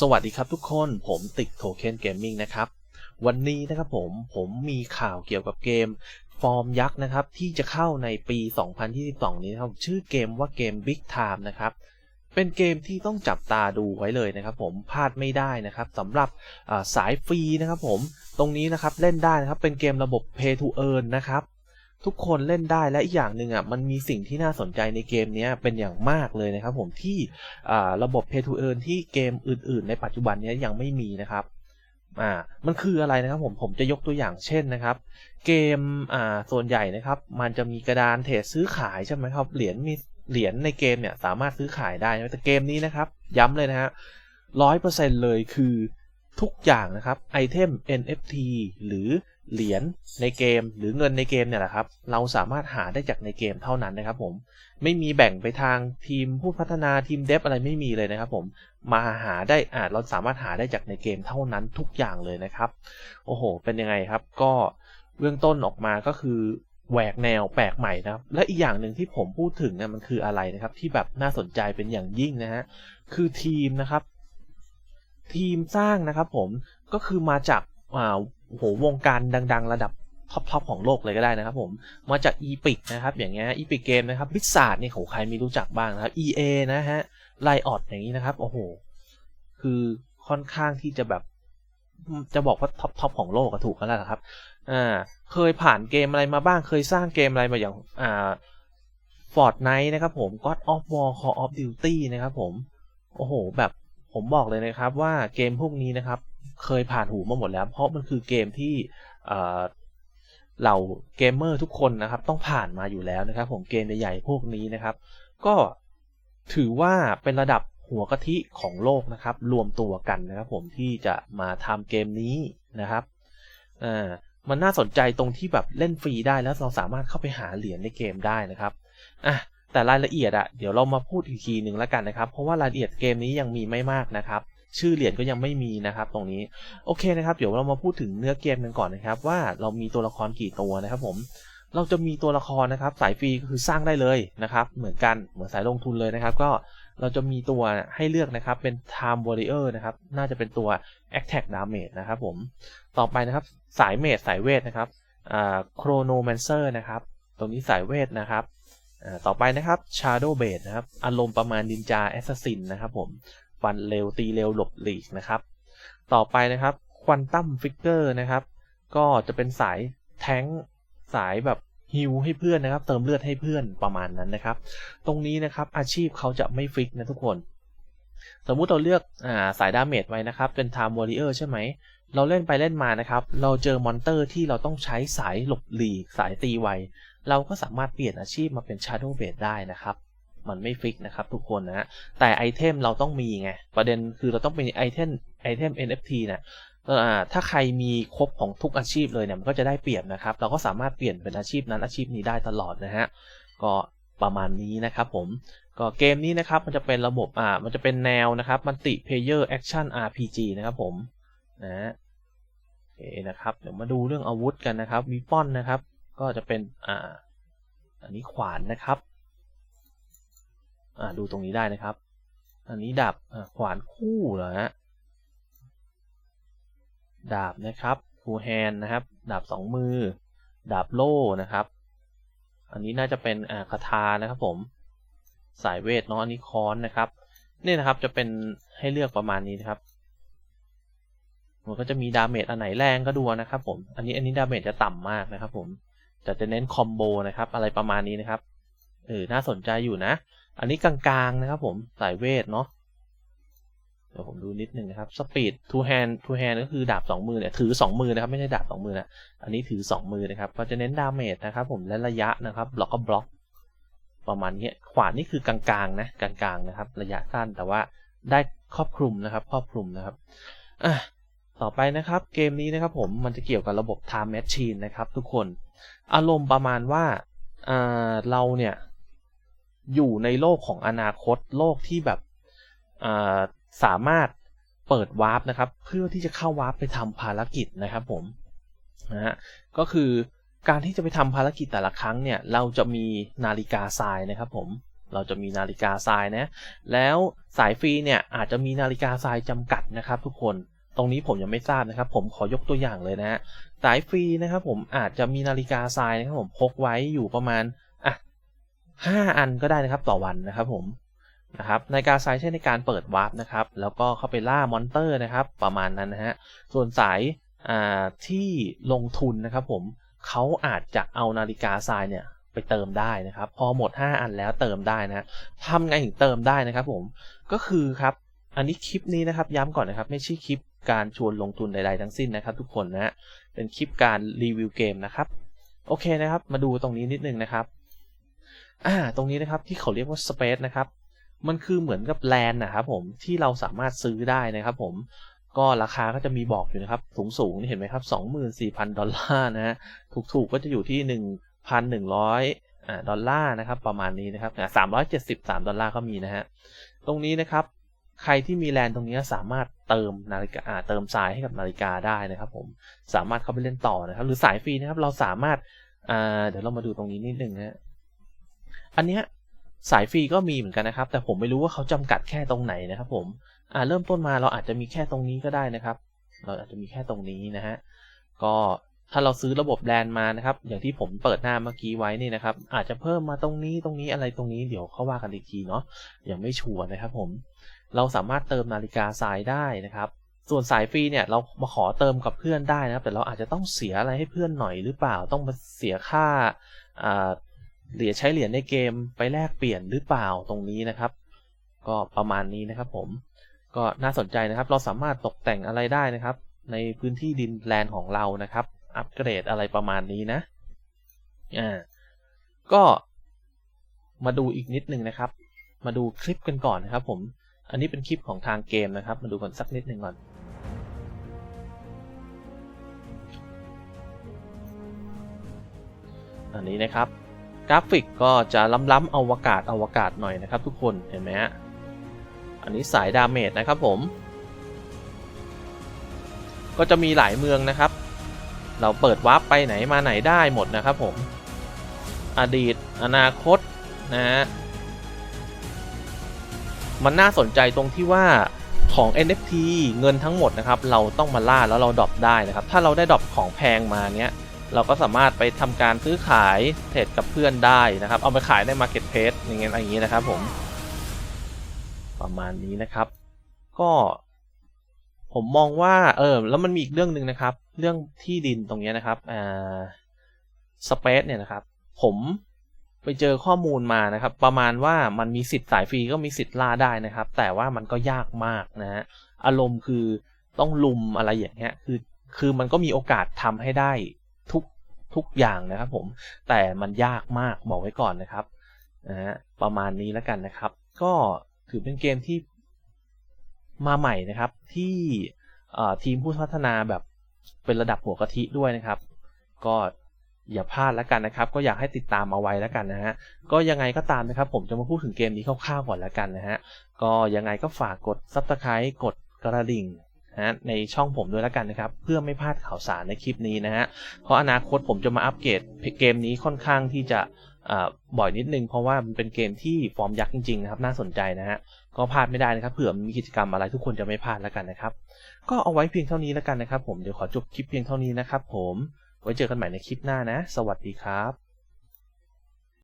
สวัสดีครับทุกคน ผมติ๊กโทเค็นเกมมิ่งนะครับ วันนี้นะครับผมผมมีข่าวเกี่ยวกับเกม ฟอร์มยักษ์นะครับ ที่จะเข้าในปี 2022 นี้นะครับชื่อเกมว่าเกม Big Time นะครับ เป็นเกมที่ต้องจับตาดูไว้เลยนะครับ ผมพลาดไม่ได้นะครับสำหรับสายฟรีนะครับผมตรงนี้นะครับเล่นได้นะครับเป็นเกมระบบ Pay to Earn นะครับ ทุกคนเล่นได้และอีกอย่างหนึ่งอะมันมีสิ่งที่น่าสนใจในเกมนี้เป็นอย่างมากเลยนะครับผมที่ระบบ Pay to Earn ที่เกมอื่น ๆ ในปัจจุบันนี้ยังไม่มีนะครับอ่ามันคืออะไรนะครับผมผมจะยกตัวอย่างเช่นนะครับ เกมอ่าส่วนใหญ่นะครับ มันจะมีกระดานเทรดซื้อขายใช่ไหมครับเหรียญมีเหรียญในเกมเนี่ยสามารถซื้อขายได้แต่เกมนี้นะครับ ย้ำเลยนะฮะร้อยเปอร์เซ็นต์เลยคือทุกอย่างนะครับไอเทม NFT หรือ เหรียญในเกมหรือเงินในเกมเนี่ยแหละครับ เราสามารถหาได้จากในเกมเท่านั้นนะครับผมไม่มีแบ่งไปทางทีมผู้พัฒนาทีมเดฟอะไรไม่มีเลยนะครับผมมาหาได้อ่าเราสามารถหาได้จากในเกมเท่านั้นทุกอย่างเลยนะครับ โอ้โห เป็นยังไงครับก็เบื้องต้นออกมาก็คือแหวกแนวแปลกใหม่นะครับ และอีกอย่างหนึ่งที่ผมพูดถึงเนี่ยมันคืออะไรนะครับ ที่แบบน่าสนใจเป็นอย่างยิ่งนะฮะคือทีมนะครับ ทีมสร้างนะครับผมก็คือมาจาก อ่าโหวงการดัง ๆ ระดับท็อปๆของโลกเลยก็ได้นะครับผม มาจากอีพิกนะครับอย่างเงี้ยอีพิกเกมนะครับบิสซาร์ดนี่ของใครไม่รู้จักบ้างนะครับ EA นะฮะไลออดอย่างนี้นะครับโอ้โหคือค่อนข้างที่จะแบบจะบอกว่าท็อปทอปของโลกก็ถูกแล้วละครับ อ่า เคยผ่านเกมอะไรมาบ้าง เคยสร้างเกมอะไรมาอย่าง อ่าฟอร์ดไนท์นะครับผม God of War Call of Duty นะครับผม โอ้โห แบบ ผมบอกเลยนะครับว่าเกมพวกนี้นะครับ เคยผ่านหูมาหมดแล้ว เพราะมันคือเกมที่เหล่าเกมเมอร์ทุกคนนะครับ ต้องผ่านมาอยู่แล้วนะครับ ผมเกมใหญ่ๆพวกนี้นะครับ ก็ถือว่าเป็นระดับหัวกะทิของโลกนะครับ รวมตัวกันนะครับ ผมที่จะมาทำเกมนี้นะครับอ่ามันน่าสนใจตรงที่แบบเล่นฟรีได้แล้วเราสามารถเข้าไปหาเหรียญในเกมได้นะครับอะแต่รายละเอียดอะเดี๋ยวเรามาพูดอีกทีหนึ่งแล้วกันนะครับ เพราะว่ารายละเอียดเกมนี้ยังมีไม่มากนะครับ ชื่อเหรียญก็ยังไม่มีนะครับ ตรงนี้โอเคนะครับ เดี๋ยวเรามาพูดถึงเนื้อเกมกันก่อนนะครับ ว่าเรามีตัวละครกี่ตัวนะครับ ผมเราจะมีตัวละครนะครับ สายฟรีก็คือสร้างได้เลยนะครับ เหมือนกันเหมือนสายลงทุนเลยนะครับ ก็เราจะมีตัวให้เลือกนะครับเป็น Time Warrior นะครับ น่าจะเป็นตัว Attack Damage นะครับผมต่อไปนะครับสายเมดสายเวทนะครับ Chronomancer นะครับ ตรงนี้สายเวทนะครับต่อไปนะครับ Shadow b a d นะครับ อารมณ์ประมาณนินจาแอสซัสซินนะครับผม ฟันเร็วตีเร็วหลบหลีกนะครับ ต่อไปนะครับควอนตัมฟิกเกอร์นะครับ ก็จะเป็นสายแท้งสายแบบฮิวให้เพื่อนนะครับ เติมเลือดให้เพื่อนประมาณนั้นนะครับ ตรงนี้นะครับอาชีพเขาจะไม่ฟิกนะทุกคน สมมุติเราเลือกอาสายดาเมจไว้นะครับ เป็น Time Warrior ใช่ไหม เราเล่นไปเล่นมานะครับ เราเจอมอนเตอร์ที่เราต้องใช้สายหลบหลีกสายตีไว เราก็สามารถเปลี่ยนอาชีพมาเป็น Shadow b a d ได้นะครับ มันไม่ฟิกนะครับทุกคนนะแต่ไอเทมเราต้องมีไง ประเด็นคือเราต้องเป็นไอเทมไอเทม NFT นะถ้าใครมีครบของทุกอาชีพเลยเนี่ยมันก็จะได้เปรียบนะครับ เราก็สามารถเปลี่ยนเป็นอาชีพนั้นอาชีพนี้ได้ตลอดนะฮะก็ประมาณนี้นะครับผมก็เกมนี้นะครับมันจะเป็นระบบอ่ามันจะเป็นแนวนะครับมันติเพเยอร์แอคชั่น RPG นะครับผมนะโอเคนะครับเดี๋ยวมาดูเรื่องอาวุธกันนะครับวีปอนนะครับ ก็จะเป็นอ่าอันนี้ขวานนะครับ ดูตรงนี้ได้นะครับ อันนี้ดาบขวานคู่เหรอฮะดาบนะครับฟูแฮนนะครับ ดาบสองมือ ดาบโล่นะครับ อันนี้น่าจะเป็นคาถานะครับผม สายเวทเนาะอันนี้ค้อนนะครับ นี่นะครับจะเป็นให้เลือกประมาณนี้นะครับ มันก็จะมีดาเมจอันไหนแรงก็ดูนะครับผม อันนี้อันนี้ดาเมจจะต่ำมากนะครับผมจะจะเน้นคอมโบนะครับ อะไรประมาณนี้นะครับ เออน่าสนใจอยู่นะ อันนี้กลางๆนะครับผมสายเวทเนาะเดี๋ยวผมดูนิดนึงนะครับสปีดทูแฮนทูแฮนก็คือดาบสองมือเนี่ยถือสองมือนะครับ ไม่ใช่ดาบสองมือนะ อันนี้ถือสองมือนะครับ ก็จะเน้นดาเมจนะครับผมและระยะนะครับบล็อกก็บล็อก ประมาณนี้ขวานนี่คือกลางๆนะกลางๆนะครับ ระยะสั้นแต่ว่าได้ครอบคลุมนะครับครอบคลุมนะครับอะต่อไปนะครับเกมนี้นะครับผมมันจะเกี่ยวกับระบบ time machine นะครับทุกคน อารมณ์ประมาณว่าเราเนี่ย อยู่ในโลกของอนาคตโลกที่แบบสามารถเปิดวาร์ปนะครับ เพื่อที่จะเข้าวาร์ปไปทำภารกิจนะครับผมนะฮะก็คือการที่จะไปทำภารกิจแต่ละครั้งเนี่ย เราจะมีนาฬิกาทรายนะครับผมเราจะมีนาฬิกาทรายนะ แล้วสายฟรีเนี่ยอาจจะมีนาฬิกาทรายจำกัดนะครับ ทุกคน ตรงนี้ผมยังไม่ทราบนะครับ ผมขอยกตัวอย่างเลยนะฮะ สายฟรีนะครับ ผมอาจจะมีนาฬิกาทรายนะครับผมพกไว้อยู่ประมาณ ห้าอันก็ได้นะครับต่อวันนะครับผมนะครับนาฬิกาทรายใช้ในการเปิดวาร์ปนะครับ แล้วก็เข้าไปล่ามอนเตอร์นะครับ ประมาณนั้นนะฮะส่วนสายอ่าที่ลงทุนนะครับผมเขาอาจจะเอานาฬิกาทรายเนี่ยไปเติมได้นะครับ พอหมด 5 อันแล้วเติมได้นะทำไงถึงเติมได้นะครับผมก็คือครับอันนี้คลิปนี้นะครับย้ำก่อนนะครับ ไม่ใช่คลิปการชวนลงทุนใดๆทั้งสิ้นนะครับ ทุกคนนะเป็นคลิปการรีวิวเกมนะครับ โอเคนะครับ มาดูตรงนี้นิดนึงนะครับ อ่าตรงนี้นะครับที่เขาเรียกว่า Space นะครับมันคือเหมือนกับแลนด์นะครับผมที่เราสามารถซื้อได้นะครับผมก็ราคาก็จะมีบอกอยู่นะครับ สูงสูงนี่เห็นไหมครับ 24,000 ดอลลาร์นะฮะถูกๆก็จะอยู่ที่ 1,100อ่าดอลลาร์นะครับประมาณนี้นะครับสามร้อยเจ็ดสิบสามดอลลาร์ก็มีนะฮะตรงนี้นะครับใครที่มีแลนด์ตรงนี้สามารถเติมนาฬิกาเติมสายให้กับนาฬิกาได้นะครับ ผมสามารถเข้าไปเล่นต่อนะครับ หรือสายฟรีนะครับเราสามารถอ่าเดี๋ยวเรามาดูตรงนี้นิดนึงนะฮะ อันเนี้ยสายฟรีก็มีเหมือนกันนะครับ แต่ผมไม่รู้ว่าเขาจำกัดแค่ตรงไหนนะครับ ผมอ่าเริ่มต้นมาเราอาจจะมีแค่ตรงนี้ก็ได้นะครับ เราอาจจะมีแค่ตรงนี้นะฮะก็ถ้าเราซื้อระบบแลนมานะครับ อย่างที่ผมเปิดหน้าเมื่อกี้ไว้นี่นะครับ อาจจะเพิ่มมาตรงนี้ตรงนี้อะไรตรงนี้เดี๋ยวเขาว่ากันอีกทีเนาะยังไม่ชัวร์นะครับ ผม เราสามารถเติมนาฬิกาทรายได้นะครับ ส่วนสายฟรีเนี่ยเรามาขอเติมกับเพื่อนได้นะครับ แต่เราอาจจะต้องเสียอะไรให้เพื่อนหน่อยหรือเปล่าต้องมาเสียค่าอ่า เหรียญใช้เหรียญในเกมไปแลกเปลี่ยนหรือเปล่าตรงนี้นะครับ ก็ประมาณนี้นะครับผมก็น่าสนใจนะครับ เราสามารถตกแต่งอะไรได้นะครับ ในพื้นที่ดินแลนด์ของเรานะครับ อัปเกรดอะไรประมาณนี้นะอ่าก็มาดูอีกนิดนึงนะครับ มาดูคลิปกันก่อนนะครับผม อันนี้เป็นคลิปของทางเกมนะครับ มาดูกันสักนิดหนึ่งก่อน อันนี้นะครับ กราฟิกก็จะล้ำๆอวกาศอวกาศหน่อยนะครับ ทุกคนเห็นไหมฮะอันนี้สายดาเมจนะครับผม ก็จะมีหลายเมืองนะครับ เราเปิดวาร์ปไปไหนมาไหนได้หมดนะครับผม อดีตอนาคตนะฮะมันน่าสนใจตรงที่ว่าของ NFT เงินทั้งหมดนะครับ เราต้องมาล่าแล้วเราดรอปได้นะครับ ถ้าเราได้ดรอปของแพงมาเนี้ย เราก็สามารถไปทำการซื้อขายเทรดกับเพื่อนได้นะครับ เอาไปขายใน Marketplace อย่างเงี้ยอย่างงี้นะครับผม ประมาณนี้นะครับ ก็ ผมมองว่า เออ แล้วมันมีอีกเรื่องหนึ่งนะครับ เรื่องที่ดินตรงนี้นะครับอ่าสเปซเนี่ยนะครับ ผมไปเจอข้อมูลมานะครับ ประมาณว่ามันมีสิทธิ์สายฟรีก็มีสิทธิ์ล่าได้นะครับ แต่ว่ามันก็ยากมากนะฮะอารมณ์คือต้องลุมอะไรอย่างเงี้ยคือคือมันก็มีโอกาสทำให้ได้ ทุกอย่างนะครับผมแต่มันยากมากบอกไว้ก่อนนะครับนะฮะประมาณนี้แล้วกันนะครับ ก็ถือเป็นเกมที่มาใหม่นะครับ ที่ทีมผู้พัฒนาแบบเป็นระดับหัวกะทิด้วยนะครับ ก็อย่าพลาดแล้วกันนะครับ ก็อยากให้ติดตามเอาไว้แล้วกันนะฮะก็ยังไงก็ตามนะครับ ผมจะมาพูดถึงเกมนี้คร่าวๆก่อนแล้วกันนะฮะก็ยังไงก็ฝากกด subscribe กดกระดิ่ง นะในช่องผมด้วยแล้วกันนะครับ เพื่อไม่พลาดข่าวสารในคลิปนี้นะฮะเพราะอนาคตผมจะมาอัปเกรดเกมนี้ค่อนข้างที่จะบ่อยนิดนึง เพราะว่ามันเป็นเกมที่ฟอร์มยักษ์จริงๆนะครับน่าสนใจนะฮะก็พลาดไม่ได้นะครับเผื่อมีกิจกรรมอะไรทุกคนจะไม่พลาดแล้วกันนะครับ ก็เอาไว้เพียงเท่านี้แล้วกันนะครับ ผมเดี๋ยวขอจบคลิปเพียงเท่านี้นะครับ ผมไว้เจอกันใหม่ในคลิปหน้านะ สวัสดีครับ